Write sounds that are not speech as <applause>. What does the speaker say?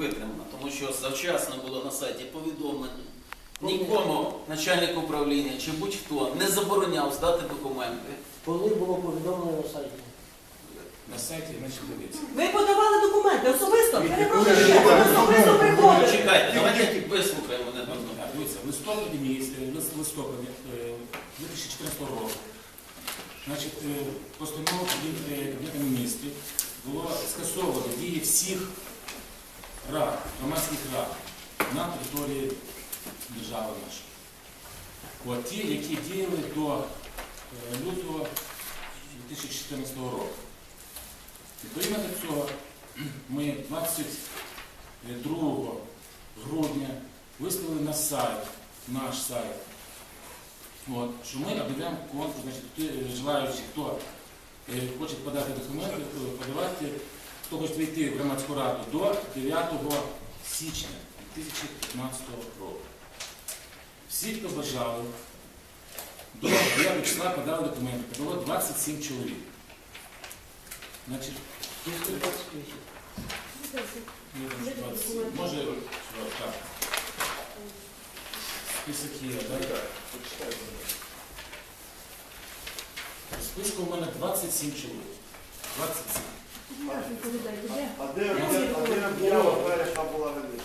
витримано, тому що завчасно було на сайті повідомлення. Нікому начальник управління чи будь-хто не забороняв здати документи. Коли було повідомлено на сайті? На сайті, значить, дивіться. Ви подавали документи особисто? Перепрошую, особисто ні, приходили. Чекайте, давайте вислухаємо мене. Дивіться, в листопаді місяці, в листопаді е, 2014 року, значить, е, Кабінету Кабінету міністрів було скасовано дії всіх рад, громадських рад на території держави нашої. От ті, які діяли до е, лютого 2014 року. Відповідно до цього <clears throat> ми 22 грудня виставили на сайт, наш сайт, от, що ми об'являємо конкурс, значить, е, желаючі, хто е, хоче подати документи, подавати, хто хоче війти в громадську раду до 9 січня 2015 року. Всі, хто бажали, до 9 числа подали документи, подало 27 чоловік. Значить, Тільки 28. Ні, може, 20. Може, так. Список є, так? В списку у мене 27 чоловік. 27. А де, а де, а де об'ява перша була раніше?